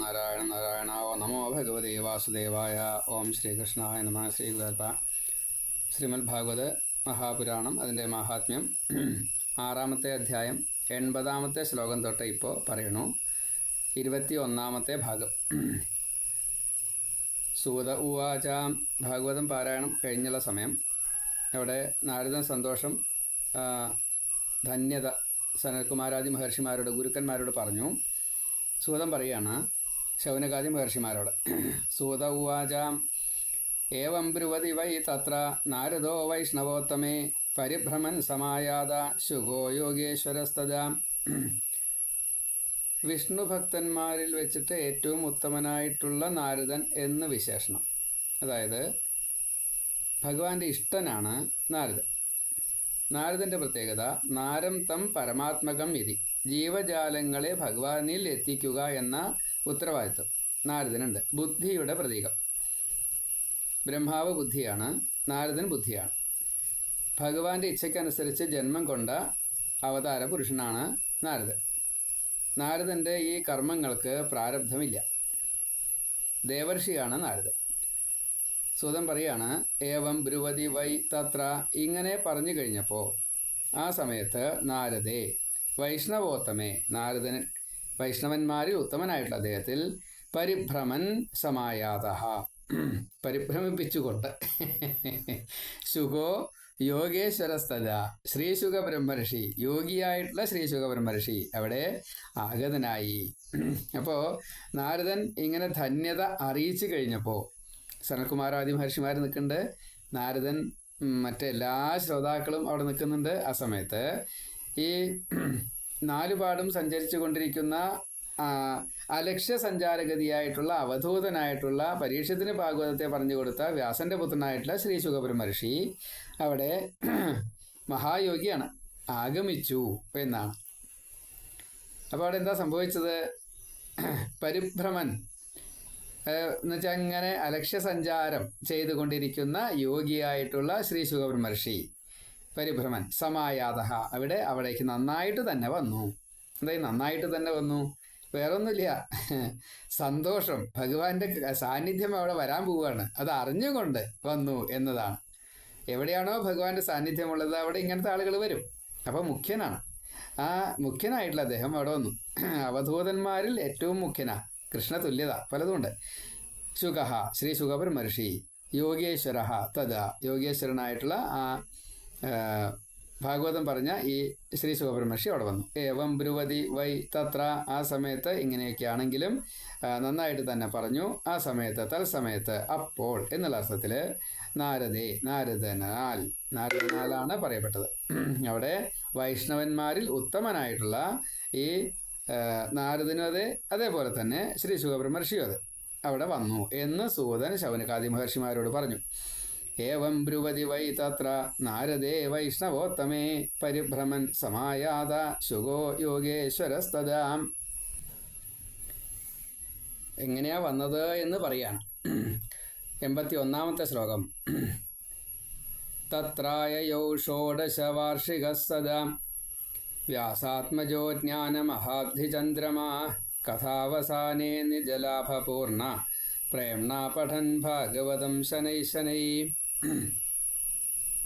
നാരായണ നാരായണ ഓ നമോ ഭഗവതേ വാസുദേവായ. ഓം ശ്രീകൃഷ്ണായ നമ ശ്രീകുലർപ്പ ശ്രീമദ് ഭാഗവത് മഹാപുരാണം അതിന്റെ മഹാത്മ്യം. ആറാമത്തെ അധ്യായം എൺപതാമത്തെ ശ്ലോകം തൊട്ട് ഇപ്പോൾ പറയണു ഇരുപത്തി ഒന്നാമത്തെ ഭാഗം. സൂത ഉവാച. ഭാഗവതം പാരായണം കഴിഞ്ഞുള്ള സമയം. അവിടെ നാരദൻ സന്തോഷം ധന്യത സനൽകുമാരാദി മഹർഷിമാരോട് ഗുരുക്കന്മാരോട് പറഞ്ഞു. സൂതം പറയാണ് ശൗനകാദി മഹർഷിമാരോട്. സൂത ഉവാച. ഏവം ബ്രുവതി വൈ തത്ര. നാരദോ വൈഷ്ണവോത്തമേ. പരിഭ്രമൻ സമായാത. ശുഗോ യോഗേശ്വരസ്തജാം വിഷ്ണുഭക്തന്മാരിൽ വെച്ചിട്ട് ഏറ്റവും ഉത്തമനായിട്ടുള്ള നാരദൻ എന്ന് വിശേഷണം. അതായത് ഭഗവാന്റെ ഇഷ്ടനാണ് നാരദൻ. നാരദന്റെ പ്രത്യേകത നാരം തം പരമാത്മകം ഇതി. ജീവജാലങ്ങളെ ഭഗവാനിൽ എത്തിക്കുക എന്ന ഉത്തരവാദിത്വം. നാരദനുണ്ട്. ബുദ്ധിയുടെ പ്രതീകം. ബ്രഹ്മാവ് ബുദ്ധിയാണ്. നാരദൻ ബുദ്ധിയാണ്. ഭഗവാന്റെ ഇച്ഛയ്ക്കനുസരിച്ച് ജന്മം കൊണ്ട അവതാര പുരുഷനാണ് നാരദൻ. നാരദന്റെ ഈ കർമ്മങ്ങൾക്ക് പ്രാരബ്ധമില്ല. ദേവർഷിയാണ് നാരദൻ. സുതം പറയാണ് ഏവം ബ്രുവതി വൈ തത്ര ഇങ്ങനെ പറഞ്ഞു കഴിഞ്ഞപ്പോൾ ആ സമയത്ത് നാരദേ വൈഷ്ണവോത്തമേ നാരദൻ വൈഷ്ണവന്മാരിൽ ഉത്തമനായിട്ടുള്ള അദ്ദേഹത്തിൽ പരിഭ്രമൻ സമായാത പരിഭ്രമിപ്പിച്ചുകൊണ്ട് ശുഗോ യോഗേശ്വരസ്ഥത. ശ്രീശുഖ ബ്രഹ്മർഷി യോഗിയായിട്ടുള്ള ശ്രീശുഖ ബ്രഹ്മർഷി അവിടെ ആഗതനായി. അപ്പോൾ നാരദൻ ഇങ്ങനെ ധന്യത അറിയിച്ചു കഴിഞ്ഞപ്പോൾ സനൽകുമാരാദി മഹർഷിമാർ നിൽക്കുന്നുണ്ട്. നാരദൻ മറ്റെല്ലാ ശ്രോതാക്കളും അവിടെ നിൽക്കുന്നുണ്ട്. ആ സമയത്ത് ഈ നാലുപാടും സഞ്ചരിച്ചു കൊണ്ടിരിക്കുന്ന അലക്ഷ്യ സഞ്ചാരഗതിയായിട്ടുള്ള അവധൂതനായിട്ടുള്ള പരീക്ഷത്തിന് ഭാഗവതത്തെ പറഞ്ഞു കൊടുത്ത വ്യാസന്റെ പുത്രനായിട്ടുള്ള ശ്രീ ശുഖബ്രഹ്മർഷി അവിടെ മഹായോഗിയാണ്. ആഗമിച്ചു എന്നാണ്. അപ്പോൾ അവിടെ എന്താ സംഭവിച്ചത്? പരിഭ്രമൻ എന്നുവെച്ചാൽ അങ്ങനെ അലക്ഷ്യ സഞ്ചാരം ചെയ്തുകൊണ്ടിരിക്കുന്ന യോഗിയായിട്ടുള്ള ശ്രീ ശുഖബ്രഹ്മർഷി പരിഭ്രമൻ സമായാത അവിടെ അവിടേക്ക് നന്നായിട്ട് തന്നെ വന്നു. എന്തായി? നന്നായിട്ട് തന്നെ വന്നു. വേറൊന്നുമില്ല. സന്തോഷം. ഭഗവാന്റെ സാന്നിധ്യം അവിടെ വരാൻ പോവുകയാണ്. അത് അറിഞ്ഞുകൊണ്ട് വന്നു എന്നതാണ്. എവിടെയാണോ ഭഗവാന്റെ സാന്നിധ്യമുള്ളത് അവിടെ ഇങ്ങനത്തെ ആളുകൾ വരും. അപ്പോൾ മുഖ്യനാണ്. ആ മുഖ്യനായിട്ടുള്ള അദ്ദേഹം അവിടെ വന്നു. അവധൂതന്മാരിൽ ഏറ്റവും മുഖ്യനാ. കൃഷ്ണ തുല്യത പലതുമുണ്ട്. ശുഖ ശ്രീ ശുഖപരമർഷി യോഗേശ്വര തഥ യോഗേശ്വരനായിട്ടുള്ള ആ, ഭാഗവതം പറഞ്ഞ ഈ ശ്രീ ശുഖപരമർഷി അവിടെ വന്നു. ഏവം ബ്രുവതി വൈ തത്ര ആ സമയത്ത് ഇങ്ങനെയൊക്കെ ആണെങ്കിലും നന്നായിട്ട് തന്നെ പറഞ്ഞു ആ സമയത്ത് തൽസമയത്ത് അപ്പോൾ എന്നുള്ള അർത്ഥത്തിൽ നാരദേ നാരദനാൽ നാരദനാലാണ് പറയപ്പെട്ടത്. അവിടെ വൈഷ്ണവന്മാരിൽ ഉത്തമനായിട്ടുള്ള ഈ നാരദനും അതെ അതേപോലെ തന്നെ ശ്രീ ശുഖബ്രഹ്മർഷിയും അതെ അവിടെ വന്നു എന്ന് സൂതൻ ശൗനകാദി മഹർഷിമാരോട് പറഞ്ഞു. ഏവം ബ്രുവതി വൈ തത്ര നാരദേ വൈഷ്ണവോത്തമേ പരിഭ്രമൻ സമായാത ശുഗോ യോഗേശ്വരസ്തദാം എങ്ങനെയാ വന്നത് എന്ന് പറയാണ്. എൺപത്തി ഒന്നാമത്തെ ശ്ലോകം. തത്രായയൗ ഷോഡശവാർഷിക സദാ വ്യാസാത്മജോ ജ്ഞാനമഹാബ്ധിചന്ദ്രമാ. കഥാവസാനേ നിജലാഭപൂർണ. പ്രേംണ പഠൻ ഭാഗവതം ശനൈ ശനൈ.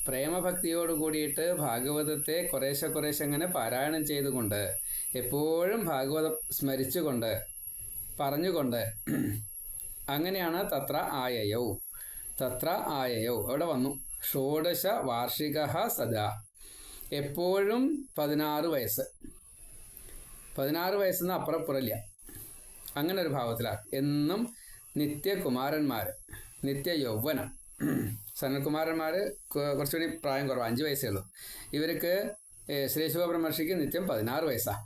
പ്രേമഭക്തിയോട് കൂടിയിട്ട് ഭാഗവതത്തെ കുറേശ്ശെ കുറേശ്ശെ അങ്ങനെ പാരായണം ചെയ്തുകൊണ്ട് എപ്പോഴും ഭാഗവതം സ്മരിച്ചുകൊണ്ട് പറഞ്ഞുകൊണ്ട് അങ്ങനെയാണ് തത്ര ആയയൗ. തത്ര ആയയൗ. അവിടെ വന്നു. ഷോഡശ വാർഷിക സദാ. എപ്പോഴും പതിനാറ് വയസ്സ്. പതിനാറ് വയസ്സെന്ന് അപ്പുറപ്പുറല്ല അങ്ങനെ ഒരു ഭാവത്തിലാണ്. എന്നും നിത്യകുമാരന്മാർ നിത്യ യൗവനം സനൽകുമാരന്മാർ കുറച്ചുകൂടി പ്രായം കുറവ് അഞ്ച് വയസ്സേ ഉള്ളൂ. ഇവർക്ക് ഏഹ്, ശ്രീ ശിവബ്രഹ്മർഷിക്ക് നിത്യം പതിനാറ് വയസ്സാണ്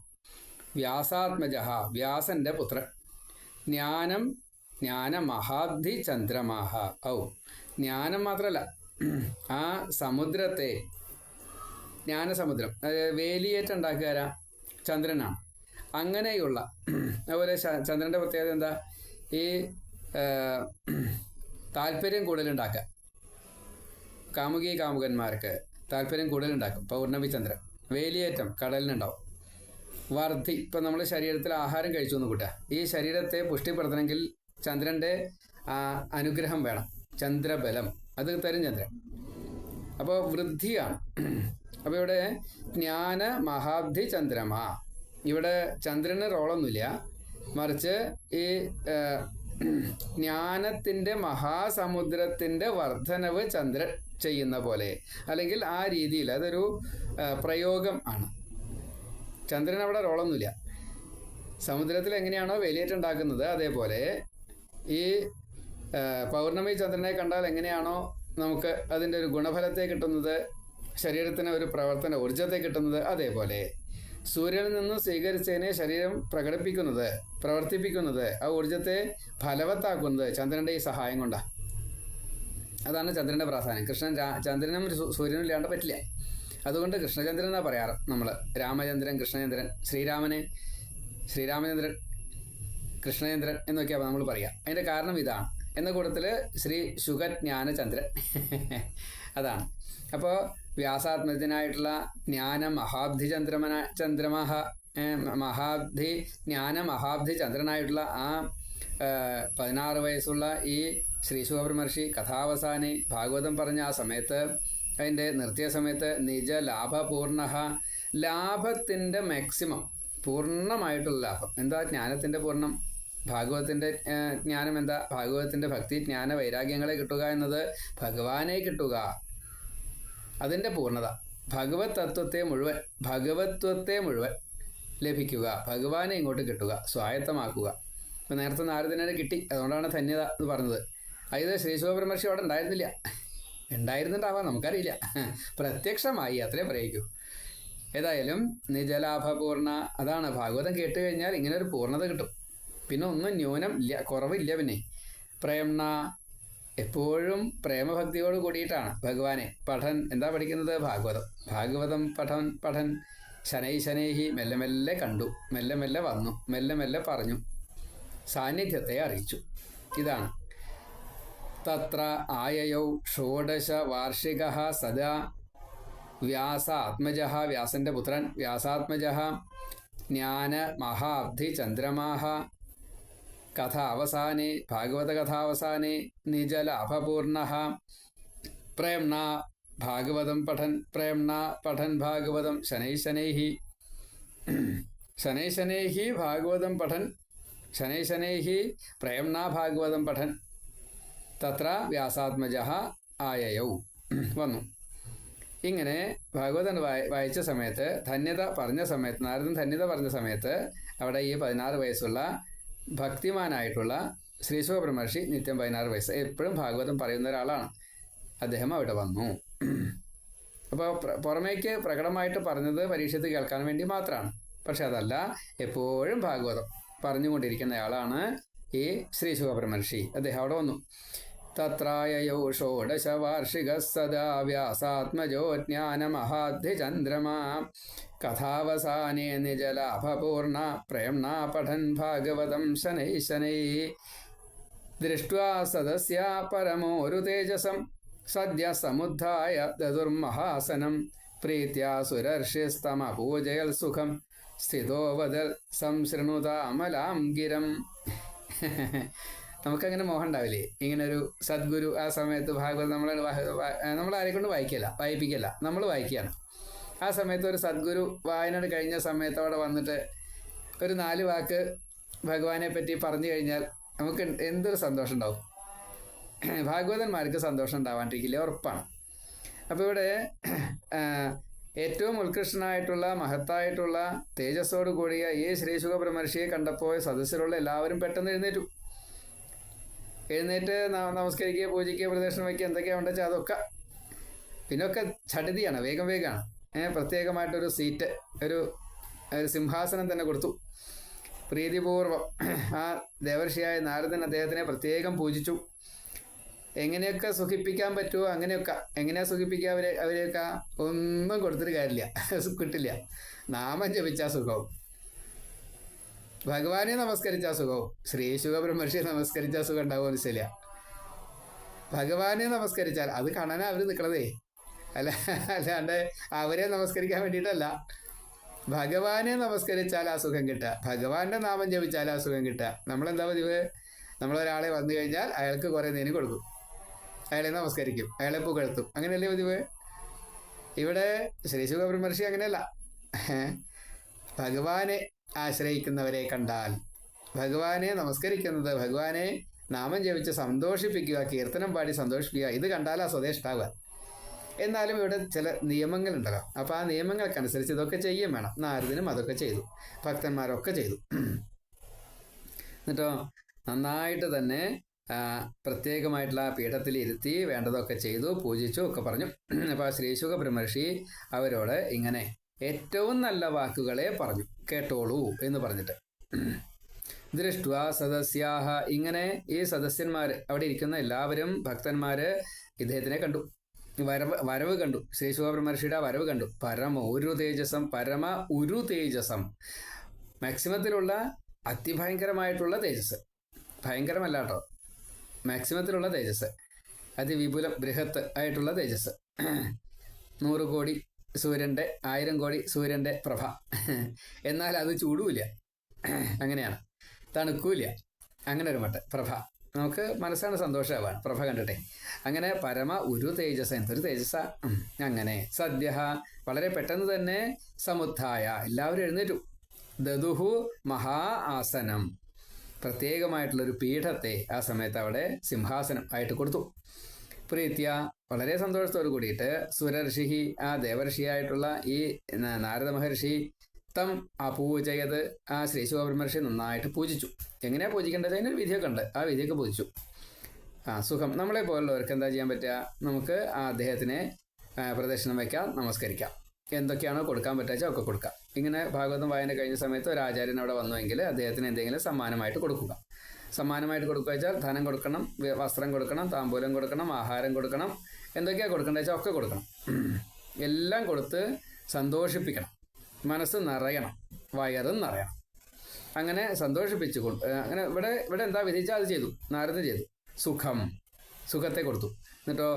വ്യാസാത്മജ വ്യാസന്റെ പുത്രൻ. ജ്ഞാനം ജ്ഞാന മഹാബ്ധി ചന്ദ്രമാഹ. ഔ ജ്ഞാനം മാത്രമല്ല ആ സമുദ്രത്തെ ജ്ഞാനസമുദ്രം വേലിയേറ്റം ഉണ്ടാക്കുക ചന്ദ്രനാണ്. അങ്ങനെയുള്ള അതുപോലെ ചന്ദ്രന്റെ പ്രത്യേകത എന്താ? ഈ താല്പര്യം കൂടുതലുണ്ടാക്കുക. കാമുകി കാമുകന്മാർക്ക് താല്പര്യം കൂടുതലുണ്ടാക്കും. പൗർണമിചന്ദ്രൻ വേലിയേറ്റം കടലിനുണ്ടാവും. വർദ്ധി ഇപ്പം നമ്മൾ ശരീരത്തിൽ ആഹാരം കഴിച്ചു എന്ന് കൂട്ടുക. ഈ ശരീരത്തെ പുഷ്ടിപ്പെടുത്തണമെങ്കിൽ ചന്ദ്രന്റെ അനുഗ്രഹം വേണം. ചന്ദ്രബലം. അത് തരും ചന്ദ്രൻ. അപ്പോൾ വൃദ്ധിയാണ്. അപ്പോൾ ഇവിടെ ജ്ഞാന മഹാബ്ധി ചന്ദ്രമ. ഇവിടെ ചന്ദ്രന് റോളൊന്നുമില്ല മറിച്ച് ഈ ജ്ഞാനത്തിന്റെ മഹാസമുദ്രത്തിന്റെ വർധനവ് ചന്ദ്രൻ ചെയ്യുന്ന പോലെ. അല്ലെങ്കിൽ ആ രീതിയിൽ അതൊരു പ്രയോഗം ആണ്. ചന്ദ്രൻ അവിടെ റോളൊന്നുമില്ല. സമുദ്രത്തിൽ എങ്ങനെയാണോ വേലിയേറ്റുണ്ടാക്കുന്നത് അതേപോലെ ഈ പൗർണമി ചന്ദ്രനെ കണ്ടാൽ എങ്ങനെയാണോ നമുക്ക് അതിന്റെ ഒരു ഗുണഫലത്തെ കിട്ടുന്നത് ശരീരത്തിന് ഒരു പ്രവർത്തന ഊർജത്തെ കിട്ടുന്നത് അതേപോലെ സൂര്യനിൽ നിന്ന് സ്വീകരിച്ചതിനെ ശരീരം പ്രകടിപ്പിക്കുന്നത് പ്രവർത്തിപ്പിക്കുന്നത് ആ ഊർജത്തെ ഫലവത്താക്കുന്നത് ചന്ദ്രന്റെ ഈ സഹായം കൊണ്ടാണ് അതാണ് ചന്ദ്രന്റെ പ്രാധാന്യം. കൃഷ്ണൻ ചന്ദ്രനും സൂര്യനും ഇല്ലാണ്ട് പറ്റില്ല. അതുകൊണ്ട് കൃഷ്ണചന്ദ്രൻ എന്നാ പറയാറ് നമ്മൾ രാമചന്ദ്രൻ കൃഷ്ണചന്ദ്രൻ ശ്രീരാമനെ ശ്രീരാമചന്ദ്രൻ കൃഷ്ണചന്ദ്രൻ എന്നൊക്കെയാണ് നമ്മൾ പറയുക അതിന്റെ കാരണം ഇതാണ്. എന്ന കൂട്ടത്തിൽ ശ്രീ ശുഖജ്ഞാനചന്ദ്രൻ അതാണ്. അപ്പോൾ വ്യാസാത്മജനായിട്ടുള്ള ജ്ഞാന മഹാബ്ധി ചന്ദ്രമന ചന്ദ്രമഹ മഹാബ്ധി ജ്ഞാന മഹാബ്ധി ചന്ദ്രനായിട്ടുള്ള ആ പതിനാറ് വയസ്സുള്ള ഈ ശ്രീ ശുഭബ്രഹ്മർഷി കഥാവസാനി ഭാഗവതം പറഞ്ഞ ആ സമയത്ത് അതിന്റെ നിർത്തിയ സമയത്ത് നിജ ലാഭപൂർണ ലാഭത്തിന്റെ മാക്സിമം പൂർണമായിട്ടുള്ള ലാഭം. എന്താ ജ്ഞാനത്തിന്റെ പൂർണം? ഭാഗവതത്തിന്റെ ജ്ഞാനം എന്താ? ഭാഗവതത്തിന്റെ ഭക്തി ജ്ഞാന വൈരാഗ്യങ്ങളെ കിട്ടുക എന്നത് ഭഗവാനെ കിട്ടുക. അതിന്റെ പൂർണത. ഭഗവത് തത്വത്തെ മുഴുവൻ ഭഗവത്വത്തെ മുഴുവൻ ലഭിക്കുക. ഭഗവാനെ ഇങ്ങോട്ട് കിട്ടുക സ്വായത്തമാക്കുക. ഇപ്പം നേരത്തെ നാരദിനെ കിട്ടി. അതുകൊണ്ടാണ് ധന്യത എന്ന് പറഞ്ഞത്. അതായത് ശ്രീശിവബ്രഹ്മർഷി അവിടെ ഉണ്ടായിരുന്നില്ല. ഉണ്ടായിരുന്നുണ്ടാവാം നമുക്കറിയില്ല. പ്രത്യക്ഷമായി അത്രേ പറയിക്കൂ ഏതായാലും നിജലാഭപൂർണ അതാണ് ഭാഗവതം കേട്ട് കഴിഞ്ഞാൽ ഇങ്ങനെ ഒരു പൂർണത കിട്ടും. പിന്നെ ഒന്നും ന്യൂനം ഇല്ല കുറവില്ല പിന്നെ. പ്രേംണ എപ്പോഴും പ്രേമഭക്തിയോട് കൂടിയിട്ടാണ് ഭഗവാനെ. പഠൻ എന്താ പഠിക്കുന്നത്? ഭാഗവതം. ഭാഗവതം പഠൻ പഠൻ. ശനൈ ശനൈഹി മെല്ലെ മെല്ലെ കണ്ടു. മെല്ലെ മെല്ലെ വന്നു. മെല്ലെ മെല്ലെ പറഞ്ഞു. സാന്നിധ്യത്തെ അറിയിച്ചു. ഇതാണ്. തത്ര ആയയൗ ഷോഡശ വാർഷിക സദാ വ്യാസാത്മജ വ്യാസന്റെ പുത്രൻ. വ്യാസാത്മജ ജ്ഞാന മഹാബ്ധി ചന്ദ്രമാഹ കഥ അവസാനെ കഥാവസാനെ നിജലാഭപൂർണ. പ്രേംണ ഭാഗവതം പഠൻ പ്രേംണ പഠൻ ഭാഗവതം ശനൈ ശനൈഹി. ശനൈ ശനൈഹി ഭാഗവതം പഠൻ ശനൈ ശനൈഹി പ്രേംണ ഭാഗവതം പഠൻ. തത്ര വ്യാസാത്മജ ആയയൗ. വന്നു. ഇങ്ങനെ ഭാഗവതൻ വായി വായിച്ച സമയത്ത് ധന്യത പറഞ്ഞ സമയത്ത് നാരദൻ ധന്യത പറഞ്ഞ സമയത്ത് അവിടെ ഈ പതിനാറ് വയസ്സുള്ള ഭക്തിമാനായിട്ടുള്ള ശ്രീ ശിവബ്രഹ്മർഷി നിത്യം പതിനാറ് വയസ്സ് എപ്പോഴും ഭാഗവതം പറയുന്ന ഒരാളാണ്. അദ്ദേഹം അവിടെ വന്നു. അപ്പോൾ പുറമേക്ക് പ്രകടമായിട്ട് പറഞ്ഞത് പരീക്ഷത്ത് കേൾക്കാൻ വേണ്ടി മാത്രമാണ് പക്ഷെ അതല്ല എപ്പോഴും ഭാഗവതം പറഞ്ഞുകൊണ്ടിരിക്കുന്നയാളാണ് ഈ ശ്രീ ശിവബ്രഹ്മർഷി അദ്ദേഹം അവിടെ വന്നു. തത്രായയോ ഷോഡശവാർഷിക സദാ വ്യാസാത്മജോ ജ്ഞാനമഹാദ്ധിചന്ദ്രമാ കഥാവസാനേ നിജലാഭപൂർണ പ്രേംണ പഠൻ ഭാഗവതം ശനൈ ശനൈ. ദൃഷ്ട്വാ സദസ്യ പരമോരു തേജസം സദ്യ സമുദ്ധായ ദുർമഹാസനം പ്രീത്യാ സുരർഷിസ്തമപൂജയൽ സുഖം സ്ഥിതോ വദൽ സംശൃണുതാമലാം ഗിരം നമുക്കങ്ങനെ മോഹം ഉണ്ടാവില്ലേ? ഇങ്ങനെ ഒരു സദ്ഗുരു ആ സമയത്ത് ഭാഗവതം നമ്മൾ നമ്മൾ ആരെക്കൊണ്ട് വായിക്കില്ല വായിപ്പിക്കില്ല നമ്മൾ വായിക്കുകയാണ്. ആ സമയത്ത് ഒരു സദ്ഗുരു വായന കഴിഞ്ഞ സമയത്ത് അവിടെ വന്നിട്ട് ഒരു നാല് വാക്ക് ഭഗവാനെ പറ്റി പറഞ്ഞു കഴിഞ്ഞാൽ നമുക്ക് എന്തൊരു സന്തോഷം ഉണ്ടാവും? ഭാഗവതന്മാർക്ക് സന്തോഷം ഉണ്ടാവാണ്ടിരിക്കില്ല ഉറപ്പാണ്. അപ്പോൾ ഇവിടെ ഏറ്റവും ഉത്കൃഷ്ടനായിട്ടുള്ള മഹത്തായിട്ടുള്ള തേജസ്സോട് കൂടിയ ഈ ശ്രീശുഖ ബ്രഹ്മർഷിയെ കണ്ടപ്പോൾ സദസ്സിലുള്ള എല്ലാവരും പെട്ടെന്ന് എഴുന്നേറ്റു. എഴുന്നേറ്റ് നമസ്കരിക്കുക പൂജിക്കുക പ്രദക്ഷിണം വയ്ക്കുക എന്തൊക്കെയാണ് വെച്ചാൽ അതൊക്കെ. പിന്നൊക്കെ ഛടിതിയാണ് വേഗം വേഗമാണ് ഏഹ് പ്രത്യേകമായിട്ടൊരു സീറ്റ് ഒരു ഒരു സിംഹാസനം തന്നെ കൊടുത്തു. പ്രീതിപൂർവം ആ ദേവർഷിയായ നാരദൻ അദ്ദേഹത്തിനെ പ്രത്യേകം പൂജിച്ചു. എങ്ങനെയൊക്കെ സുഖിപ്പിക്കാൻ പറ്റുമോ അങ്ങനെയൊക്കെ എങ്ങനെയാ സുഖിപ്പിക്കുക അവരെ അവരെയൊക്കെ? ഒന്നും കൊടുത്തിട്ട് കാര്യമില്ല കിട്ടില്ല. നാമം ജപിച്ചാൽ സുഖവും. ഭഗവാനെ നമസ്കരിച്ച സുഖവും ശ്രീ ശുഖബ്രഹ്മർഷിയെ നമസ്കരിച്ച സുഖം ഉണ്ടാവുമോ മനസ്സില്ല ഭഗവാനെ നമസ്കരിച്ചാൽ അത് കാണാനാ അവർ നിൽക്കണതേ അല്ല അല്ലാണ്ട് അവരെ നമസ്കരിക്കാൻ വേണ്ടിയിട്ടല്ല. ഭഗവാനെ നമസ്കരിച്ചാൽ ആ സുഖം കിട്ടുക. ഭഗവാന്റെ നാമം ജപിച്ചാൽ ആ സുഖം കിട്ടുക. നമ്മളെന്താ പതിവ്? നമ്മളൊരാളെ വന്നു കഴിഞ്ഞാൽ അയാൾക്ക് കുറേ നേരം കൊടുക്കും. അയാളെ നമസ്കരിക്കും. അയാളെ പുകഴ്ത്തും. അങ്ങനെയല്ലേ പതിവ്? ഇവിടെ ശ്രീ ശുഖബ്രഹ്മർഷി അങ്ങനെയല്ല ഭഗവാനെ ആശ്രയിക്കുന്നവരെ കണ്ടാൽ ഭഗവാനെ നമസ്കരിക്കുന്നത് ഭഗവാനെ നാമം ജപിച്ച് സന്തോഷിപ്പിക്കുക കീർത്തനം പാടി സന്തോഷിപ്പിക്കുക ഇത് കണ്ടാലാ സ്വദേശാവുക എന്നാലും ഇവിടെ ചില നിയമങ്ങളുണ്ടല്ലോ. അപ്പോൾ ആ നിയമങ്ങൾക്കനുസരിച്ച് ഇതൊക്കെ ചെയ്യും വേണം. നാരദിനും അതൊക്കെ ചെയ്തു. ഭക്തന്മാരൊക്കെ ചെയ്തു. എന്നിട്ടോ നന്നായിട്ട് തന്നെ പ്രത്യേകമായിട്ടുള്ള പീഠത്തിൽ ഇരുത്തി വേണ്ടതൊക്കെ ചെയ്തു പൂജിച്ചു ഒക്കെ പറഞ്ഞു. അപ്പോൾ ശ്രീശുഖ ബ്രഹ്മർഷി അവരോട് ഇങ്ങനെ ഏറ്റവും നല്ല വാക്കുകളെ പറഞ്ഞു. കേട്ടോളൂ എന്ന് പറഞ്ഞിട്ട്. ദൃഷ്ട സദസ്യാഹ. ഇങ്ങനെ ഈ സദസ്യന്മാർ അവിടെ ഇരിക്കുന്ന എല്ലാവരും ഭക്തന്മാര് ഇദ്ദേഹത്തിനെ കണ്ടു. വരവ് വരവ് കണ്ടു. ശ്രീ ശിവബ്രഹ്മർഷിയുടെ വരവ് കണ്ടു. പരമ ഒരു തേജസം പരമ ഒരു തേജസം. മാക്സിമത്തിലുള്ള അതിഭയങ്കരമായിട്ടുള്ള തേജസ്. ഭയങ്കരമല്ല കേട്ടോ മാക്സിമത്തിലുള്ള തേജസ്. അതിവിപുലം ബൃഹത്ത് ആയിട്ടുള്ള തേജസ്. നൂറ് കോടി സൂര്യന്റെ ആയിരം കോടി സൂര്യന്റെ പ്രഭ. എന്നാൽ അത് ചൂടുമില്ല അങ്ങനെയാണ്. തണുക്കൂല അങ്ങനെ ഒരു മട്ട്. പ്രഭ. നമുക്ക് മനസ്സാണ് സന്തോഷമാവാണ് പ്രഭ കണ്ടിട്ടെ. അങ്ങനെ പരമ ഒരു തേജസ് എന്തൊരു തേജസ അങ്ങനെ. സദ്യ വളരെ പെട്ടെന്ന് തന്നെ സമുദ്ധായ എല്ലാവരും എഴുന്നേറ്റു. ദതുഹു മഹാ ആസനം. പ്രത്യേകമായിട്ടുള്ളൊരു പീഠത്തെ ആ സമയത്ത് അവിടെ സിംഹാസനം ആയിട്ട് കൊടുത്തു. പ്രീത്യ വളരെ സന്തോഷത്തോട് കൂടിയിട്ട് സുരർഷിഹി ആ ദേവർഷിയായിട്ടുള്ള ഈ നാരദ മഹർഷി തം അപൂജയത് ആ ശ്രീ ശിവബ്രഹ്മർഷി നന്നായിട്ട് പൂജിച്ചു. എങ്ങനെയാ പൂജിക്കേണ്ടത്? അതിനൊരു വിധിയൊക്കെ ഉണ്ട് ആ വിധിയൊക്കെ പൂജിച്ചു. ആ സുഖം. നമ്മളെ പോലുള്ളവർക്ക് എന്താ ചെയ്യാൻ പറ്റുക? നമുക്ക് ആ അദ്ദേഹത്തിനെ പ്രദക്ഷിണം വയ്ക്കാം നമസ്കരിക്കാം. എന്തൊക്കെയാണോ കൊടുക്കാൻ പറ്റുക ഒക്കെ കൊടുക്കാം. ഇങ്ങനെ ഭാഗവതം വായന കഴിഞ്ഞ സമയത്ത് ഒരു ആചാര്യൻ അവിടെ വന്നുവെങ്കിൽ അദ്ദേഹത്തിന് എന്തെങ്കിലും സമ്മാനമായിട്ട് കൊടുക്കുക. സമ്മാനമായിട്ട് കൊടുക്കുക വെച്ചാൽ ധനം കൊടുക്കണം വസ്ത്രം കൊടുക്കണം താമ്പൂലം കൊടുക്കണം ആഹാരം കൊടുക്കണം എന്തൊക്കെയാണ് കൊടുക്കേണ്ടത് വെച്ചാൽ ഒക്കെ കൊടുക്കണം. എല്ലാം കൊടുത്ത് സന്തോഷിപ്പിക്കണം. മനസ്സ് നിറയണം. വയറും നിറയണം. അങ്ങനെ സന്തോഷിപ്പിച്ചു കൊണ്ട് അങ്ങനെ ഇവിടെ ഇവിടെ എന്താ വിധിച്ചാൽ അത് ചെയ്തു. നാരദ ചെയ്തു. സുഖം. സുഖത്തെ കൊടുത്തു. എന്നിട്ടോ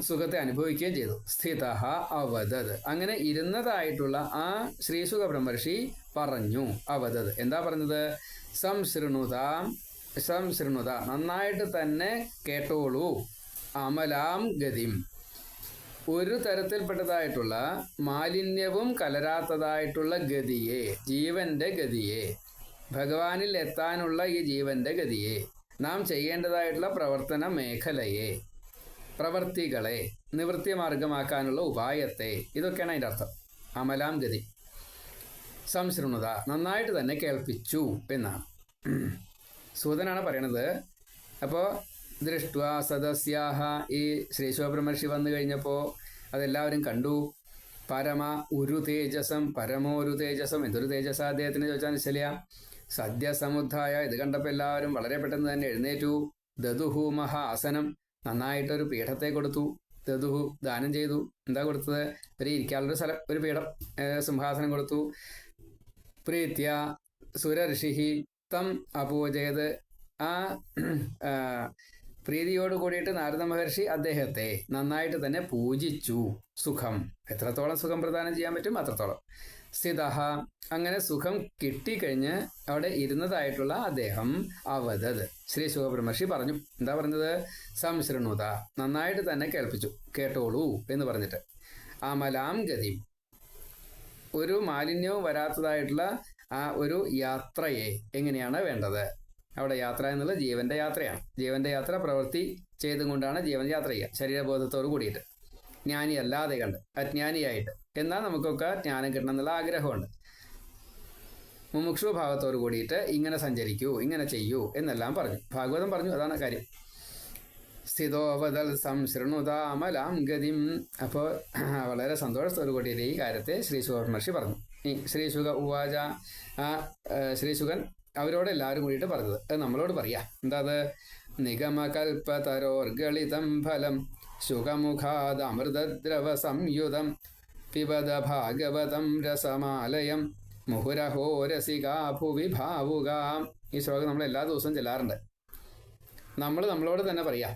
സുഖത്തെ അനുഭവിക്കുകയും ചെയ്തു. സ്ഥിത അവതത് അങ്ങനെ ഇരുന്നതായിട്ടുള്ള ആ ശ്രീസുഖ ബ്രഹ്മർഷി പറഞ്ഞു അവതത് എന്താ പറഞ്ഞത്? സംശൃണുത സംശൃണുത നന്നായിട്ട് തന്നെ കേട്ടോളൂ. അമലാം ഗതിം. ഒരു തരത്തിൽപ്പെട്ടതായിട്ടുള്ള മാലിന്യവും കലരാത്തതായിട്ടുള്ള ഗതിയെ ജീവന്റെ ഗതിയെ ഭഗവാനിൽ എത്താനുള്ള ഈ ജീവന്റെ ഗതിയെ നാം ചെയ്യേണ്ടതായിട്ടുള്ള പ്രവർത്തന മേഖലയെ പ്രവർത്തികളെ നിവൃത്തിമാർഗമാക്കാനുള്ള ഉപായത്തെ ഇതൊക്കെയാണ് അതിന്റെ അർത്ഥം. അമലാം ഗതി. സംശൃണുത നന്നായിട്ട് തന്നെ കേൾപ്പിച്ചു എന്നാണ്. സൂതനാണ് പറയണത്. അപ്പോൾ ദൃഷ്ട സദസ്യാഹ. ഈ ശ്രീശോബ്രഹ്മർഷി വന്നു കഴിഞ്ഞപ്പോൾ അതെല്ലാവരും കണ്ടു. പരമ ഒരു തേജസം പരമോരു തേജസം എന്തൊരു തേജസ അദ്ദേഹത്തിന് ചോദിച്ചാൽ ശരിയ സദ്യസമുദ്ധായ ഇത് കണ്ടപ്പോൾ എല്ലാവരും വളരെ പെട്ടെന്ന് തന്നെ എഴുന്നേറ്റു. ദതുഹു മഹാസനം നന്നായിട്ടൊരു പീഠത്തെ കൊടുത്തു. ദതുഹു ദാനം ചെയ്തു. എന്താ കൊടുത്തത്? ഒരു ഇരിക്കാനുള്ളൊരു സ്ഥലം ഒരു പീഠം സിംഹാസനം കൊടുത്തു. പ്രീത്യ സുരർഷിഹി തം അപൂജയത്. ആ പ്രീതിയോട് കൂടിയിട്ട് നാരദ മഹർഷി അദ്ദേഹത്തെ നന്നായിട്ട് തന്നെ പൂജിച്ചു. സുഖം. എത്രത്തോളം സുഖം പ്രദാനം ചെയ്യാൻ പറ്റും അത്രത്തോളം. സ്ഥിത അങ്ങനെ സുഖം കിട്ടിക്കഴിഞ്ഞ് അവിടെ ഇരുന്നതായിട്ടുള്ള അദ്ദേഹം അവതത്. ശ്രീ ശുഭബ്രഹ്മർഷി പറഞ്ഞു എന്താ പറഞ്ഞത്? സംശൃണുത. നന്നായിട്ട് തന്നെ കേൾപ്പിച്ചു. കേട്ടോളൂ എന്ന് പറഞ്ഞിട്ട്. അമലാം ഗതി. ഒരു മാലിന്യവും വരാത്തതായിട്ടുള്ള ആ ഒരു യാത്രയെ എങ്ങനെയാണ് വേണ്ടത്? അവിടെ യാത്ര എന്നുള്ളത് ജീവന്റെ യാത്രയാണ്. ജീവന്റെ യാത്ര പ്രവൃത്തി ചെയ്തും കൊണ്ടാണ് ജീവൻ യാത്ര ചെയ്യുക. ശരീരബോധത്തോട് കൂടിയിട്ട്. ജ്ഞാനി അല്ലാതെ കണ്ട് അജ്ഞാനിയായിട്ട്. എന്നാൽ നമുക്കൊക്കെ ജ്ഞാനം കിട്ടണം എന്നുള്ള ആഗ്രഹമുണ്ട്. മുമുക്ഷു ഭാവത്തോട് കൂടിയിട്ട് ഇങ്ങനെ സഞ്ചരിക്കൂ ഇങ്ങനെ ചെയ്യൂ എന്നെല്ലാം പറഞ്ഞു. ഭാഗവതം പറഞ്ഞു അതാണ് കാര്യം. സ്ഥിതോവതൽ സംശൃണുതാമലാം ഗതിം. അപ്പോൾ വളരെ സന്തോഷത്തോടു കൂടിയിട്ട് ഈ കാര്യത്തെ ശ്രീ സുഹർമർഷി പറഞ്ഞു. ഈ ശ്രീ ശുഗ ഉവാച ആ ഏഹ്, ശ്രീ ശുഗൻ അവരോട് എല്ലാവരും കൂടിയിട്ട് പറഞ്ഞത്. അത് നമ്മളോട് പറയാ. എന്താ അത് നിഗമകൽപ്പതരോർഗളിതം ഫലം സുഖമുഖാദമൃതദ്രവ സംയുതം പിബത ഭാഗവതം രസമാലയം മുഹുരഹോ രസികാ ഭുവി ഭാവുകാം. ഈ ശ്ലോകം നമ്മൾ എല്ലാ ദിവസവും ചെല്ലാറുണ്ട്. നമ്മൾ നമ്മളോട് തന്നെ പറയാ.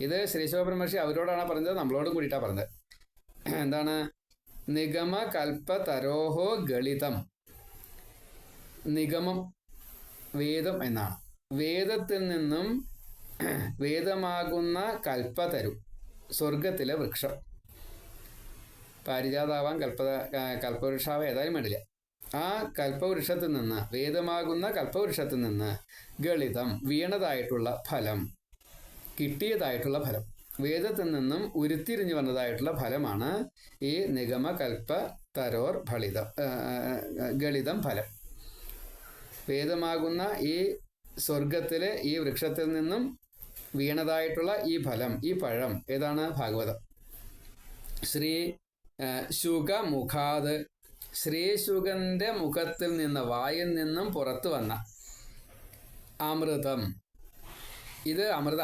ഇത് ശ്രീ ബ്രഹ്മർഷി അവരോടാണ് പറഞ്ഞത് നമ്മളോടും കൂടിയിട്ടാണ് പറഞ്ഞത്. എന്താണ്? നിഗമ കൽപ്പതരോഹോ ഗളിതം. നിഗമം വേദം എന്നാണ്. വേദത്തിൽ നിന്നും വേദമാകുന്ന കൽപ്പതരു സ്വർഗത്തിലെ വൃക്ഷം. പാരിജാതാവാൻ കൽപ്പ കൽപ്പവൃക്ഷാവ് ഏതായാലും വേണ്ടില്ല. ആ കൽപ്പവൃക്ഷത്തിൽ നിന്ന് വേദമാകുന്ന കൽപ്പവൃക്ഷത്തിൽ നിന്ന് ഗളിതം വീണതായിട്ടുള്ള ഫലം കിട്ടിയതായിട്ടുള്ള ഫലം. വേദത്തിൽ നിന്നും ഉരുത്തിരിഞ്ഞു വന്നതായിട്ടുള്ള ഫലമാണ് ഈ നിഗമ കൽപ്പ തരോർ ഫലിതം ഗളിതം ഫലം. വേദമാകുന്ന ഈ സ്വർഗത്തിലെ ഈ വൃക്ഷത്തിൽ നിന്നും വീണതായിട്ടുള്ള ഈ ഫലം ഈ പഴം ഏതാണ്? ഭാഗവതം. ശ്രീ ശുഖമുഖാത് ശ്രീശുഖന്റെ മുഖത്തിൽ നിന്ന് വായിൽ നിന്നും പുറത്തു വന്ന അമൃതം. ഇത് അമൃത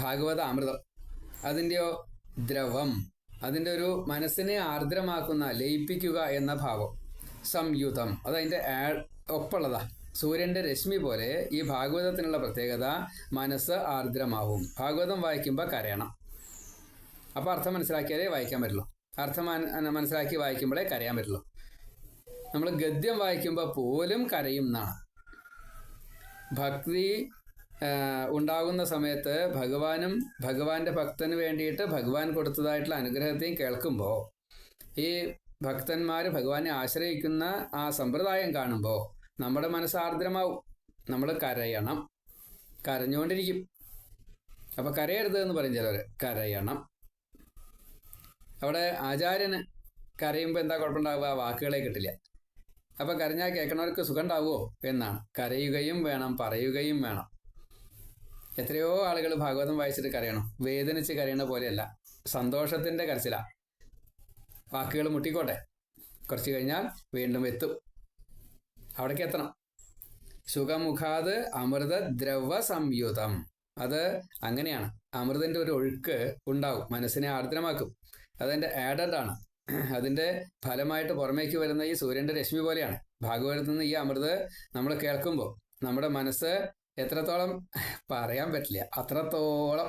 ഭാഗവത അമൃതം. അതിന്റെയോ ദ്രവം അതിന്റെ ഒരു മനസ്സിനെ ആർദ്രമാക്കുന്ന ലയിപ്പിക്കുക എന്ന ഭാവം. സംയുതം. അതതിന്റെ ഒപ്പുള്ളതാ സൂര്യന്റെ രശ്മി പോലെ ഈ ഭാഗവതത്തിനുള്ള പ്രത്യേകത മനസ്സ് ആർദ്രമാവും. ഭാഗവതം വായിക്കുമ്പോൾ കരയണം. അപ്പോൾ അർത്ഥം മനസ്സിലാക്കിയാലേ വായിക്കാൻ പറ്റുള്ളൂ. അർത്ഥം മനസ്സിലാക്കി വായിക്കുമ്പോഴേ കരയാൻ പറ്റുള്ളൂ. നമ്മൾ ഗദ്യം വായിക്കുമ്പോൾ പോലും കരയും എന്നാണ് ഭക്തി ഉണ്ടാകുന്ന സമയത്ത് ഭഗവാനും ഭഗവാന്റെ ഭക്തന് വേണ്ടിയിട്ട് ഭഗവാൻ കൊടുത്തതായിട്ടുള്ള അനുഗ്രഹത്തെയും കേൾക്കുമ്പോൾ ഈ ഭക്തന്മാർ ഭഗവാനെ ആശ്രയിക്കുന്ന ആ സമ്പ്രദായം കാണുമ്പോൾ നമ്മുടെ മനസ്സ് ആർദ്രമാവും നമ്മൾ കരയണം. കരഞ്ഞുകൊണ്ടിരിക്കും അപ്പൊ കരയരുത് എന്ന് പറയും ചിലർ കരയണം. അവിടെ ആചാര്യന് കരയുമ്പോൾ എന്താ കുഴപ്പമുണ്ടാവുക? ആ വാക്കുകളെ കിട്ടില്ല. അപ്പൊ കരഞ്ഞാൽ കേൾക്കണവർക്ക് സുഖം ഉണ്ടാവുമോ എന്നാണ്. കരയുകയും വേണം പറയുകയും വേണം. എത്രയോ ആളുകൾ ഭാഗവതം വായിച്ചിട്ട് കരയണം. വേദനിച്ച് കരയണ പോലെയല്ല. സന്തോഷത്തിന്റെ കരച്ചില. വാക്കുകൾ മുട്ടിക്കോട്ടെ. കുറച്ച് കഴിഞ്ഞാൽ വീണ്ടും എത്തും. അവിടേക്ക് എത്തണം. സുഖമുഖാത് അമൃത ദ്രവ സംയുതം അത് അങ്ങനെയാണ്. അമൃതന്റെ ഒരു ഒഴുക്ക് ഉണ്ടാവും. മനസ്സിനെ ആർദ്രമാക്കും. അതെന്റെ ആഡഡ് അതിന്റെ ഫലമായിട്ട് പുറമേക്ക് വരുന്ന ഈ സൂര്യന്റെ രശ്മി പോലെയാണ്. ഭാഗവതത്തിൽ നിന്ന് ഈ അമൃത് നമ്മൾ കേൾക്കുമ്പോൾ നമ്മുടെ മനസ്സ് എത്രത്തോളം പറയാൻ പറ്റില്ല. അത്രത്തോളം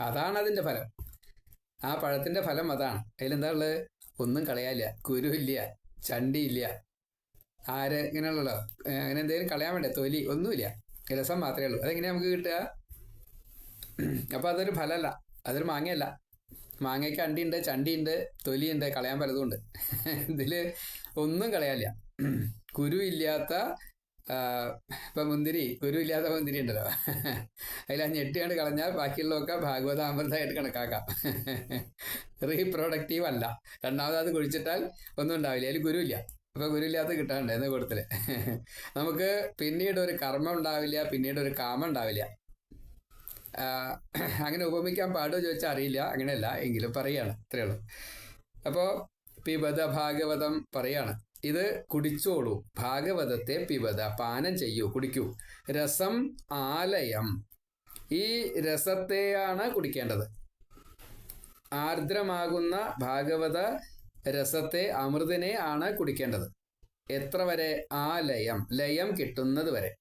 അതാണ് അതിന്റെ ഫലം. ആ പഴത്തിന്റെ ഫലം അതാണ്. അതിലെന്താ ഉള്ളത് ഒന്നും കളയാനില്ല. കുരുവില്ല ചണ്ടിയില്ല ആര് ഇങ്ങനെയുള്ളല്ലോ അങ്ങനെ എന്തെങ്കിലും കളയാൻ വേണ്ടേ? തൊലി ഒന്നുമില്ല. രസം മാത്രമേ ഉള്ളൂ. അതെങ്ങനെയാ നമുക്ക് കിട്ടുക? അപ്പോൾ അതൊരു ഫലമല്ല. അതൊരു മാങ്ങയല്ല. മാങ്ങയ്ക്ക് അണ്ടിയുണ്ട് ചണ്ടിയുണ്ട് തൊലിയുണ്ട് കളയാൻ പലതുമുണ്ട്. ഇതിൽ ഒന്നും കളയാനില്ല. കുരു ഇല്ലാത്ത ഇപ്പൊ മുന്തിരി കുരു ഇല്ലാത്ത മുന്തിരി ഉണ്ടല്ലോ. അതിൽ ആ ഞെട്ടിയാണ്ട് കളഞ്ഞാൽ ബാക്കിയുള്ളതൊക്കെ ഭാഗവത അമൃതമായിട്ട് കണക്കാക്കാം. റീപ്രൊഡക്റ്റീവ് അല്ല. രണ്ടാമത് അത് കുഴിച്ചിട്ടാൽ ഒന്നും ഉണ്ടാവില്ല. അതിൽ ഗുരുവില്ല അപ്പൊ ഗുരുവില്ലാത്ത കിട്ടാണ്ട് എന്ന കൂട്ടത്തിൽ നമുക്ക് പിന്നീട് ഒരു കർമ്മം ഉണ്ടാവില്ല പിന്നീട് ഒരു കാമം ഉണ്ടാവില്ല. അങ്ങനെ ഉപമിക്കാൻ പാടോ ചോദിച്ചാൽ അറിയില്ല. അങ്ങനെയല്ല. എങ്കിലും പറയാണ്. ഇത്രയുള്ളൂ അപ്പോൾ പിബദ ഭാഗവതം പറയാണ്. ഇത് കുടിച്ചോളൂ. ഭാഗവതത്തെ പിവത പാനം ചെയ്യൂ കുടിക്കൂ. രസം ആലയം. ഈ രസത്തെയാണ് കുടിക്കേണ്ടത്. ആർദ്രമാകുന്ന ഭാഗവത രസത്തെ അമൃതിനെ ആണ് കുടിക്കേണ്ടത്. എത്ര വരെ? ആ ലയം ലയം കിട്ടുന്നത് വരെ.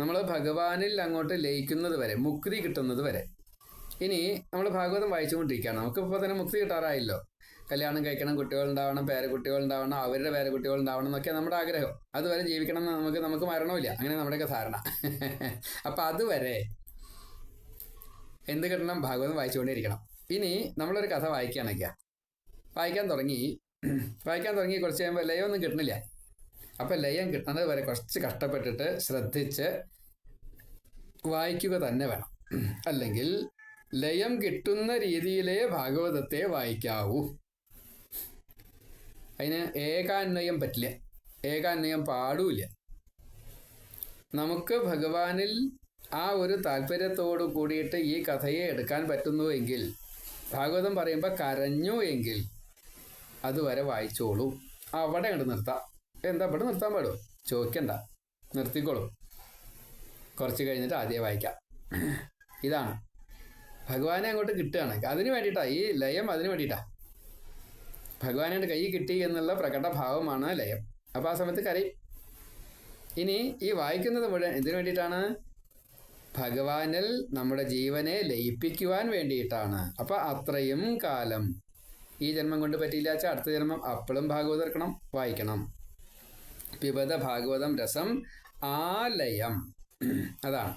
നമ്മൾ ഭഗവാനിൽ അങ്ങോട്ട് ലയിക്കുന്നത് വരെ മുക്തി കിട്ടുന്നത് വരെ. ഇനി നമ്മൾ ഭാഗവതം വായിച്ചുകൊണ്ടിരിക്കുകയാണ്. നമുക്കിപ്പോൾ തന്നെ മുക്തി കിട്ടാറായില്ലോ. കല്യാണം കഴിക്കണം കുട്ടികൾ ഉണ്ടാവണം പേരക്കുട്ടികൾ ഉണ്ടാവണം അവരുടെ പേരക്കുട്ടികൾ ഉണ്ടാവണം എന്നൊക്കെ നമ്മുടെ ആഗ്രഹം. അതുവരെ ജീവിക്കണം എന്ന് നമുക്ക് നമുക്ക് മരണമില്ല അങ്ങനെ നമ്മുടെയൊക്കെ ധാരണ. അപ്പം അതുവരെ എന്ത് കിട്ടണം? ഭാഗവതം വായിച്ചുകൊണ്ടിരിക്കണം ഇനി നമ്മളൊരു കഥ വായിക്കുകയാണെങ്കിൽ വായിക്കാൻ തുടങ്ങി. വായിക്കാൻ തുടങ്ങി കുറച്ച് കഴിയുമ്പോൾ ലയമൊന്നും കിട്ടണില്ല. അപ്പം ലയം കിട്ടുന്നത് വരെ കുറച്ച് കഷ്ടപ്പെട്ടിട്ട് ശ്രദ്ധിച്ച് വായിക്കുക തന്നെ വേണം. അല്ലെങ്കിൽ ലയം കിട്ടുന്ന രീതിയിലേ ഭാഗവതത്തെ വായിക്കാവൂ. അതിന് ഏകാന്വയം പറ്റില്ല. ഏകാന്വയം പാടൂല നമുക്ക് ഭഗവാനിൽ ആ ഒരു താല്പര്യത്തോടു കൂടിയിട്ട് ഈ കഥയെ എടുക്കാൻ പറ്റുന്നുവെങ്കിൽ ഭാഗവതം പറയുമ്പോൾ കരഞ്ഞു എങ്കിൽ അതുവരെ വായിച്ചോളൂ. അവിടെ അങ്ങോട്ട് നിർത്താം. എന്താ ഇവിടെ നിർത്താൻ പാടുമോ ചോദിക്കണ്ട. നിർത്തിക്കോളൂ. കുറച്ച് കഴിഞ്ഞിട്ട് ആദ്യം വായിക്കാം. ഇതാണ്. ഭഗവാനെ അങ്ങോട്ട് കിട്ടുകയാണ്. അതിന് വേണ്ടിയിട്ടാ ഈ ലയം അതിന് വേണ്ടിയിട്ടാ. ഭഗവാനെ കൈ കിട്ടി എന്നുള്ള പ്രകടഭാവമാണ് ലയം. അപ്പോൾ ആ സമയത്ത് കരയും. ഇനി ഈ വായിക്കുന്നത് മുഴുവൻ എന്തിനു വേണ്ടിയിട്ടാണ്? ഭഗവാനിൽ നമ്മുടെ ജീവനെ ലയിപ്പിക്കുവാൻ വേണ്ടിയിട്ടാണ്. അപ്പൊ അത്രയും കാലം. ഈ ജന്മം കൊണ്ട് പറ്റിയില്ല വെച്ചാൽ അടുത്ത ജന്മം അപ്പോഴും ഭാഗവതം എടുക്കണം വായിക്കണം. പിബത ഭാഗവതം രസം ആലയം അതാണ്.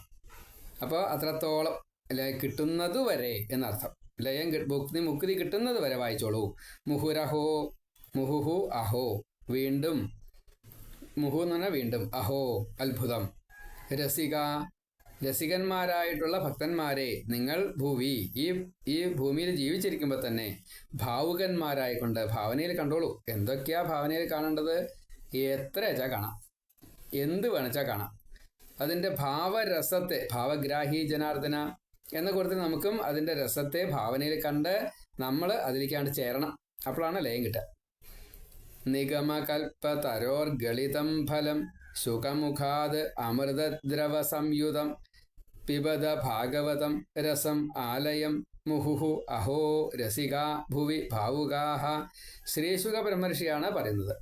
അപ്പോൾ അത്രത്തോളം അല്ലെ കിട്ടുന്നത് വരെ എന്നർത്ഥം. ലയം മുക്തി മുക്തി കിട്ടുന്നത് വരെ വായിച്ചോളൂ. മുഹുരഹോ മുഹുഹു അഹോ വീണ്ടും മുഹു എന്ന് പറഞ്ഞാൽ വീണ്ടും അഹോ അത്ഭുതം. രസിക രസികന്മാരായിട്ടുള്ള ഭക്തന്മാരെ നിങ്ങൾ ഭൂവി ഈ ഈ ഭൂമിയിൽ ജീവിച്ചിരിക്കുമ്പോൾ തന്നെ ഭാവുകന്മാരായിക്കൊണ്ട് ഭാവനയിൽ കണ്ടോളൂ. എന്തൊക്കെയാ ഭാവനയിൽ കാണേണ്ടത്? എത്ര വെച്ചാൽ കാണാം. എന്ത് വേണച്ചാൽ കാണാം. അതിന്റെ ഭാവരസത്തെ ഭാവഗ്രാഹി ജനാർദ്ദന എന്ന കൂട്ടത്തിൽ നമുക്കും അതിന്റെ രസത്തെ ഭാവനയിൽ കണ്ട് നമ്മൾ അതിലേക്കാണ്ട് ചേരണം. അപ്പോഴാണ് ലയം കിട്ടുക. നിഗമകൽപ്പതരോർഗളിതം ഫലം സുഖമുഖാത് അമൃതദ്രവ സംയുതം പിബത ഭാഗവതം രസം ആലയം മുഹുഹു അഹോ രസിക ഭുവി ഭാവുകാഹ. ശ്രീശുഖ ബ്രഹ്മർഷിയാണ് പറയുന്നത്.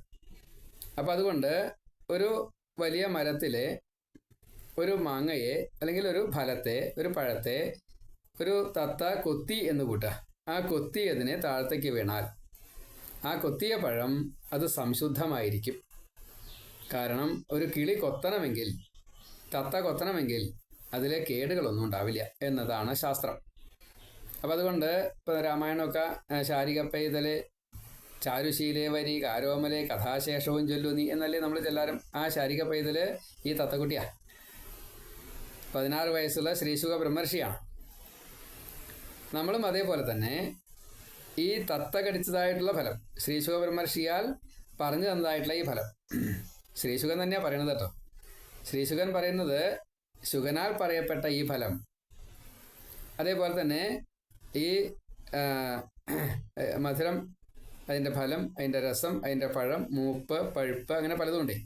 അപ്പം അതുകൊണ്ട് ഒരു വലിയ മരത്തിലെ ഒരു മാങ്ങയെ അല്ലെങ്കിൽ ഒരു ഫലത്തെ ഒരു പഴത്തെ ഒരു തത്ത കൊത്തി എന്ന് കൂട്ടുക. ആ കൊത്തിയതിനെ താഴത്തേക്ക് വീണാൽ ആ കൊത്തിയ പഴം അത് സംശുദ്ധമായിരിക്കും. കാരണം ഒരു കിളി കൊത്തണമെങ്കിൽ തത്ത കൊത്തണമെങ്കിൽ അതിലെ കേടുകളൊന്നും ഉണ്ടാവില്ല എന്നതാണ് ശാസ്ത്രം. അപ്പം അതുകൊണ്ട് ഇപ്പം രാമായണമൊക്കെ ശാരിക പെയ്തൽ ചാരുശീലേ വരി കാരോമലെ കഥാശേഷവും ചൊല്ലുന്നി എന്നല്ലേ നമ്മൾ ചെല്ലാരും ആ ശാരിക പെയ്തൽ ഈ തത്തക്കുട്ടിയാ. പതിനാറ് വയസ്സുള്ള ശ്രീശുഖ ബ്രഹ്മർഷിയാണ്. നമ്മളും അതേപോലെ തന്നെ ഈ തത്ത കടിച്ചതായിട്ടുള്ള ഫലം ശ്രീശുഖ ബ്രഹ്മർഷിയാൽ പറഞ്ഞു തന്നതായിട്ടുള്ള ഈ ഫലം. ശ്രീശുഖൻ തന്നെയാണ് പറയുന്നത് കേട്ടോ. ശ്രീശുഖൻ പറയുന്നത് ശുഖനാൽ പറയപ്പെട്ട ഈ ഫലം. അതേപോലെ തന്നെ ഈ മധുരം അതിന്റെ ഫലം അതിന്റെ രസം അതിന്റെ പഴം മൂപ്പ് പഴുപ്പ് അങ്ങനെ പലതും ഉണ്ടേ.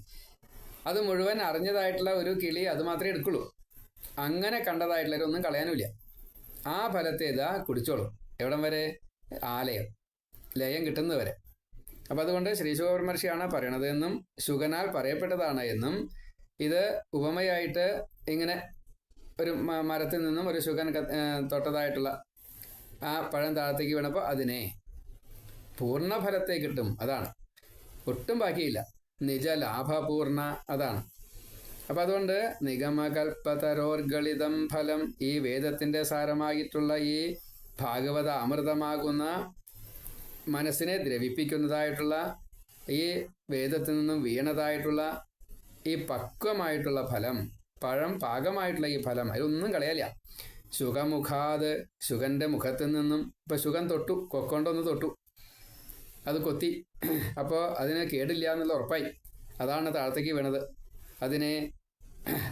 അത് മുഴുവൻ അറിഞ്ഞതായിട്ടുള്ള ഒരു കിളി അത് മാത്രമേ എടുക്കുള്ളൂ. അങ്ങനെ കണ്ടതായിട്ടുള്ളവരൊന്നും കളയാനുമില്ല. ആ ഫലത്തെ ഇതാ കുടിച്ചോളൂ. എവിടം വരെ? ആലയം. ലയം കിട്ടുന്നത് വരെ. അപ്പം അതുകൊണ്ട് ശ്രീശുഖപരമർഷിയാണ് പറയണത് എന്നും ശുഗനാൽ പറയപ്പെട്ടതാണ് എന്നും ഇത് ഉപമയായിട്ട് ഇങ്ങനെ ഒരു മരത്തിൽ നിന്നും ഒരു ശുഗൻ തൊട്ടതായിട്ടുള്ള ആ പഴം താഴത്തേക്ക് വീണപ്പോൾ അതിനെ പൂർണഫലത്തെ കിട്ടും. അതാണ്. ഒട്ടും ബാക്കിയില്ല. നിജ നിജലാഭപൂർണ അതാണ്. അപ്പം അതുകൊണ്ട് നിഗമകൽപ്പതരോർഗളിതം ഫലം ഈ വേദത്തിന്റെ സാരമായിട്ടുള്ള ഈ ഭാഗവത അമൃതമാകുന്ന മനസ്സിനെ ദ്രവിപ്പിക്കുന്നതായിട്ടുള്ള ഈ വേദത്തിൽ നിന്നും വീണതായിട്ടുള്ള ഈ പക്വമായിട്ടുള്ള ഫലം പഴം പാകമായിട്ടുള്ള ഈ ഫലം അതിലൊന്നും കളയാല്ല. സുഖമുഖാത് സുഖന്റെ മുഖത്തിൽ നിന്നും ഇപ്പൊ സുഖം തൊട്ടു കൊക്കൊണ്ടൊന്ന് തൊട്ടു. അത് കൊത്തി. അപ്പോൾ അതിന് കേടില്ല എന്നുള്ള ഉറപ്പായി. അതാണ് താഴത്തേക്ക് വീണത്. അതിനെ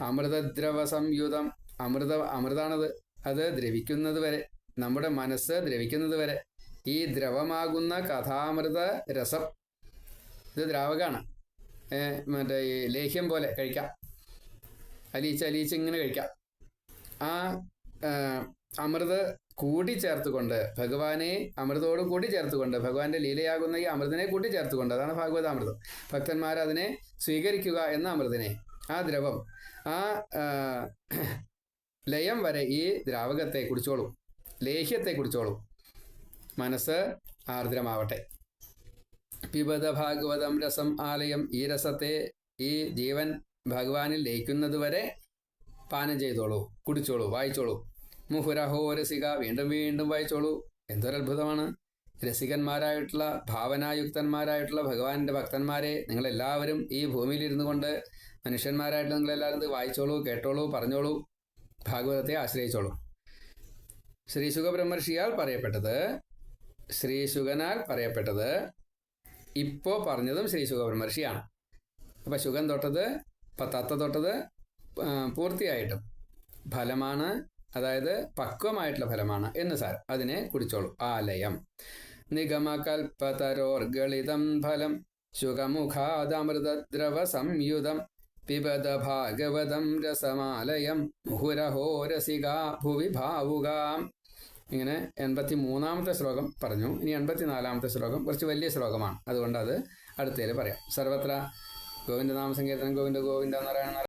അമൃതദ്രവ സംയുതം അമൃത അമൃതാണത്. അത് ദ്രവിക്കുന്നത് വരെ നമ്മുടെ മനസ്സ് ദ്രവിക്കുന്നത് വരെ. ഈ ദ്രവമാകുന്ന കഥാമൃത രസം. ഇത് ദ്രാവകമാണ് മറ്റേ ഈ ലേഹ്യം പോലെ കഴിക്കാം. അലീച്ച് അലീച്ച് ഇങ്ങനെ കഴിക്കാം. ആ അമൃത് കൂടി ചേർത്തുകൊണ്ട് ഭഗവാനെ അമൃതോട് കൂടി ചേർത്തുകൊണ്ട് ഭഗവാന്റെ ലീലയാകുന്ന ഈ അമൃതിനെ കൂട്ടി ചേർത്തുകൊണ്ട് അതാണ് ഭാഗവതാമൃതം ഭക്തന്മാർ അതിനെ സ്വീകരിക്കുക എന്ന അമൃതിനെ. ആ ദ്രവം ആ ലയം വരെ ഈ ദ്രാവകത്തെ കുടിച്ചോളൂ. ലേഹ്യത്തെ കുടിച്ചോളൂ. മനസ്സ് ആർദ്രമാവട്ടെ. പിബത ഭാഗവതം രസം ആലയം ഈ രസത്തെ ഈ ജീവൻ ഭഗവാനിൽ ലയിക്കുന്നത് വരെ പാനം ചെയ്തോളൂ കുടിച്ചോളൂ വായിച്ചോളൂ. മുഹുരഹോ രസിക വീണ്ടും വീണ്ടും വായിച്ചോളൂ. എന്തൊരത്ഭുതമാണ്. രസികന്മാരായിട്ടുള്ള ഭാവനായുക്തന്മാരായിട്ടുള്ള ഭഗവാന്റെ ഭക്തന്മാരെ നിങ്ങളെല്ലാവരും ഈ ഭൂമിയിലിരുന്നു കൊണ്ട് മനുഷ്യന്മാരായിട്ട് നിങ്ങളെല്ലാവരും ഇത് വായിച്ചോളൂ കേട്ടോളൂ പറഞ്ഞോളൂ ഭാഗവതത്തെ ആശ്രയിച്ചോളൂ. ശ്രീശുഖ ബ്രഹ്മർഷിയാൽ പറയപ്പെട്ടത് ശ്രീശുഖനാൽ പറയപ്പെട്ടത് ഇപ്പോൾ പറഞ്ഞതും ശ്രീ ബ്രഹ്മർഷിയാണ് അപ്പം ശുഖം തൊട്ടത് തത്ത തൊട്ടത് പൂർത്തിയായിട്ടും ഫലമാണ് അതായത് പക്വമായിട്ടുള്ള ഫലമാണ് എന്ന് സാർ അതിനെ കുടിച്ചോളൂ ആലയം. നിഗമകൽപ്പതരോർഗളിതം ഫലം. ശുഖമുഖാദമൃതദ്രവ സംയുതം പിബത ഭാഗവതം രസമാലയം. മുഹുരഹോ രസിക ഭുവി ഭാവുകാം. ഇങ്ങനെ എൺപത്തി മൂന്നാമത്തെ ശ്ലോകം പറഞ്ഞു. ഇനി എൺപത്തി നാലാമത്തെ ശ്ലോകം കുറച്ച് വലിയ ശ്ലോകമാണ്. അതുകൊണ്ട് അത് അടുത്തതിൽ പറയാം. സർവത്ര ഗോവിന്ദ നാമസങ്കീർത്തനം ഗോവിന്ദ ഗോവിന്ദ നാരായണ